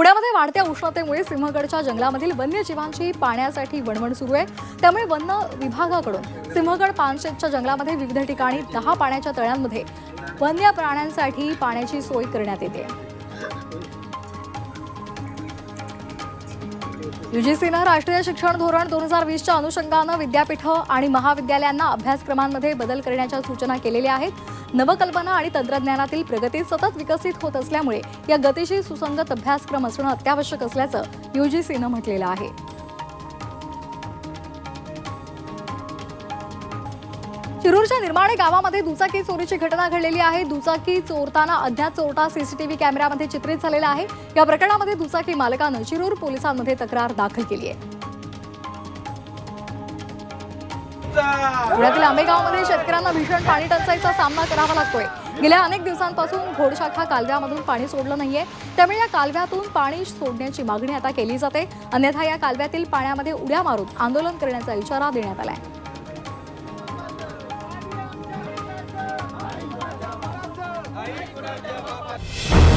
पुण्यामध्ये वाढत्या उष्णतेमुळे सिंहगडच्या जंगलामधील वन्यजीवांची पाण्यासाठी वणवण सुरू आहे. त्यामुळे वन्य विभागाकडून सिंहगड पानशेतच्या जंगलामध्ये विविध ठिकाणी दहा पाण्याच्या तळ्यांमध्ये वन्य प्राण्यांसाठी पाण्याची सोय करण्यात येते. युजीसीनं राष्ट्रीय शिक्षण धोरण दोन हजार वीसच्या अनुषंगानं विद्यापीठं आणि महाविद्यालयांना अभ्यासक्रमांमध्ये बदल करण्याच्या सूचना केलेल्या आहेत. नवकल्पना आणि तंत्रज्ञानातील प्रगती सतत विकसित होत असल्यामुळे या गतीशी सुसंगत अभ्यासक्रम असणं अत्यावश्यक असल्याचं युजीसीनं म्हटलेलं आहे. शिरूरच्या निर्माणे गावामध्ये दुचाकी चोरीची घटना घडलेली आहे. दुचाकी चोरताना अज्ञात चोरटा सीसीटीव्ही कॅमेऱ्यामध्ये चित्रित झालेला आहे. या प्रकरणामध्ये दुचाकी मालकानं शिरूर पोलिसांमध्ये तक्रार दाखल केली आहे. पुण्यातील आंबेगावमध्ये शेतकऱ्यांना भीषण पाणी टंचाईचा सामना करावा लागतोय. गेल्या अनेक दिवसांपासून घोडशाखा कालव्यामधून पाणी सोडलं नाहीये. त्यामुळे या कालव्यातून पाणी सोडण्याची मागणी आता केली जाते. अन्यथा या कालव्यातील पाण्यामध्ये उड्या मारून आंदोलन करण्याचा इशारा देण्यात జయ